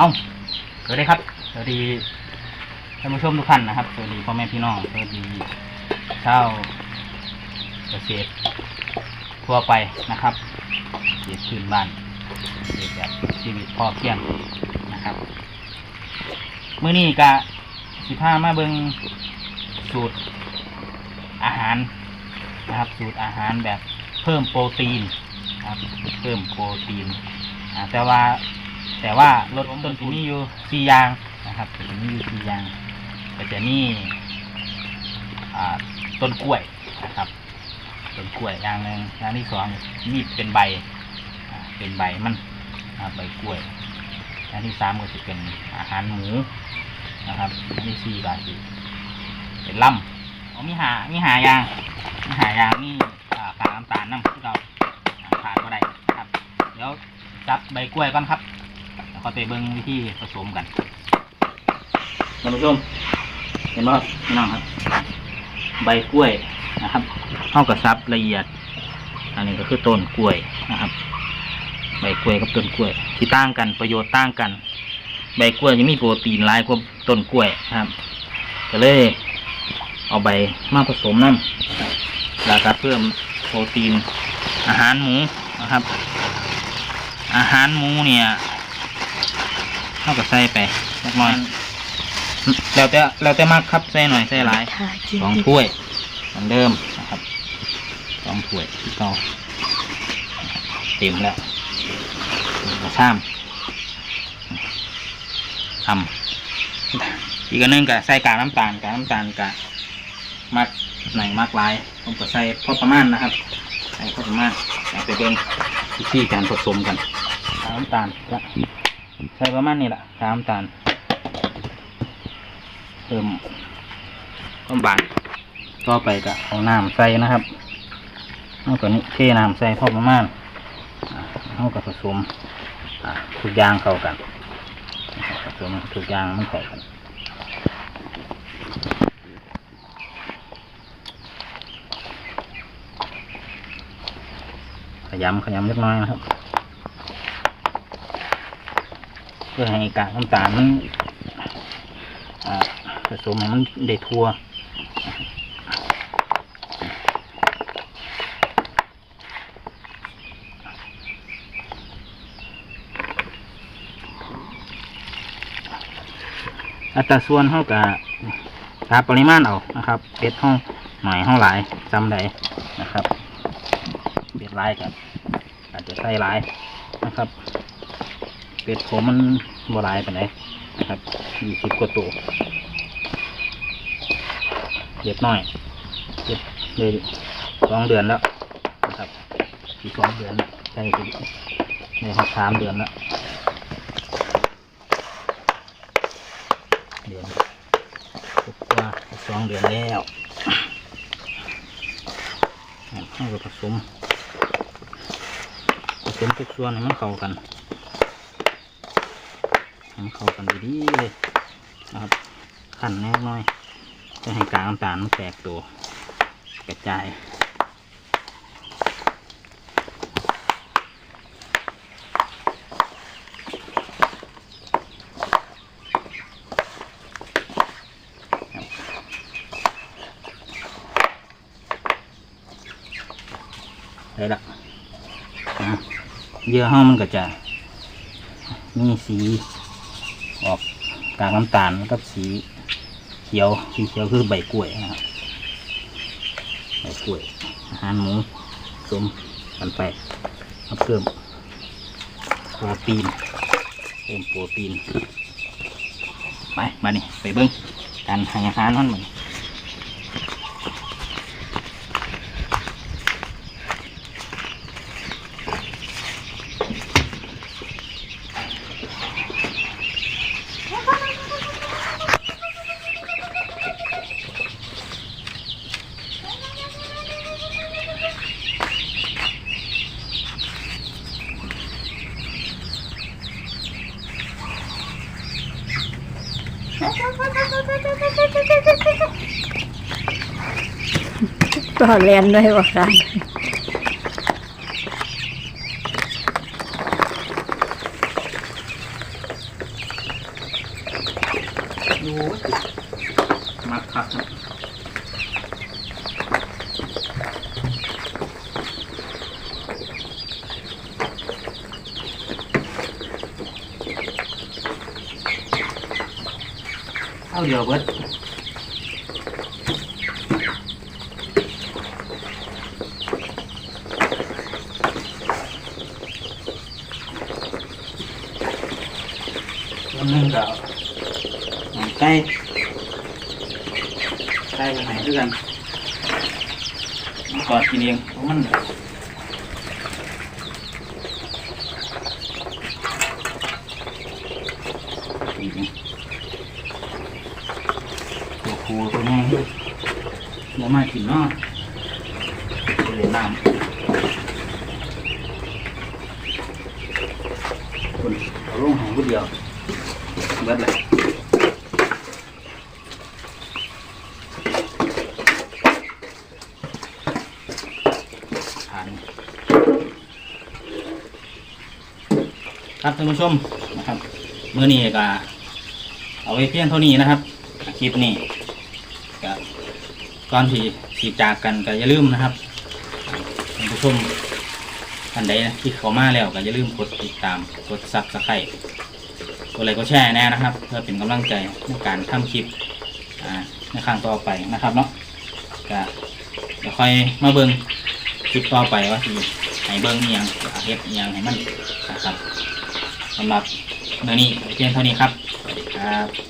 เอ้าสวัสดีครับสวัสดีท่านผู้ชมทุกท่านนะครับสวัสดีพ่อแม่พี่น้องสวัสดีชาวเกษตรทั่วไปนะครับเกษตรพื้นบ้านเกษตรแบบชีวิตพอเพียงนะครับเมื้อนี้กะสิพามาเบิงสูตรอาหารนะครับ สูตรอาหารแบบเพิ่มโปรตีนนะครับเพิ่มโปรตีนแต่ว่า แต่ว่าลดต้นทุนมีอยู่สี่ยางนะครับจะมีอยู่สี่ยางก็จะมีอ่ต้นกล้วยนะครับต้นกล้วยอย่างหนึ่งอย่างที่สองมีเป็นใบเป็นใบมันใบกล้วยอย่างที่สามก็จะเป็นอาหารหมูนะครับอย่างที่สี่ก็จะเป็นล่ำอ๋อมีหามีหายางมีหายางมีอ่ากากน้ำตาลน้ำที่เราขาดก็ได้ครับ เดี๋ยวจับใบกล้วยก่อนครับ แล้วก็ไปเบิ้งวิธีผสมกันท่านผู้ชมเห็นไหมครับพี่น้องครับ ใบกล้วยนะครับเท่ากับซับละเอียด อันนี้ก็คือต้นกล้วยนะครับ ใบกล้วยกับต้นกล้วยที่ต่างกันประโยชน์ต่างกัน ใบกล้วยจะมีโปรตีนหลายกว่าต้นกล้วยนะครับก็เลย เอาใบมาผสมน้ำแล้วก็เพิ่มโปรตีนอาหารหมูนะครับ อาหารหมูเนี่ยเท่ากับใส่ไปเล็กน้อยแล้วแต่แล้วแต่มากครับใส่หน่อยใส่หลายค่ะกินสองถ้วยเหมือนเดิมนะครับสองถ้วยที่เก่าเต็มแล้วชามทำอีกอันหนึงก็ใส่กากน้ำตาลกากน้ำตาลกะมักไหนมักหลายผมก็ใส่พอประมาณนะครับใส่พอประมาณเอาไปเบิ่งวิธีการผสมกันกากน้ำตาลก็ ใส่ประมาณนี้แหละกากน้ำตาลเพิ่มความบานต่อไปก็เอาน้ำใส่นะครับเอาตัวนี้เทน้ำใส่พอประมาณอ่าเอากับผสมทุกอย่างเข้ากันผสมทุกอย่างมันเข้ากันขยำขยำเล็กน้อยนะครับ เพื่อให้กากน้ำตาลมันผสมให้มันได้ทั่วอัตราส่วนเท่ากับตาปริมาณเอานะครับเป็ดห้องหน่อยห้องหลายจำได้นะครับเป็ดหลายกับอาจจะใส่หลายนะครับ เป็ดผมมันบ่หลายไปไหนนะครับยี่สิบกว่าตัวเด็ดน้อยเด็ดเลยสองเดือนแล้วนะครับอีกสองเดือนแล้ใช่ในหกสามเดือนแล้วเดือนกว่าสองเดือนแล้วให้เราผสมผสมทุกส่วนให้มันเข้ากัน เข้ากันดีๆเลยนะครับขั้นแน่น้อยจะให้กากน้ำตาลมันแตกตัว กระจายได้ละเยื่อห้ามันก็จะมีสี ออกกากน้ำตาลกับสีเขียวสีเขียวคือใบกล้วยนะครับใบกล้วยอาหารหมูสมกันไปมาเพิ่มโปรตีนเพิ่มโปรตีนไปมานี่ไปเบิ้งการให้อาหารมันเหมือน ก็เรียนด้วยว่าครับมัดขัดาเดียวเบิดตัวหนึงก็เอาใกล้ใกล้ไปไหนด้วยกันมันกอดกินเองเพราะมัน จริงๆตัวครูตัวนี้ เดี๋ยวมากินเนาะตัวเล่นน้ำคนเอาลงหางคนเดียวเบิดเลยผ่านครับท่านผู้ชมนะครับ มือนี้ก็เอาไว้เพียงเท่านี้นะครับ คลิปนี้ ก่อนที่สีจากกันก็อย่าลืมนะครับท่านผู้ชมท่านใดนะที่เข้ามาแล้วก็อย่าลืมกดติดตามกดซับสไครต์กดไลค์กดแชร์แน่นะครับ เพื่อเป็นกำลังใจในการทำคลิปอ่าในครั้งต่อไปนะครับเนาะก็เดี๋ยวค่อยมาเบิ่งคลิปต่อไปว่าที่ให้เบิ่งเอียงเฮ็ดเอียงให้มันนะครับสำหรับเมื่อนี้เพียงเท่านี้ครับสวัสดีครับ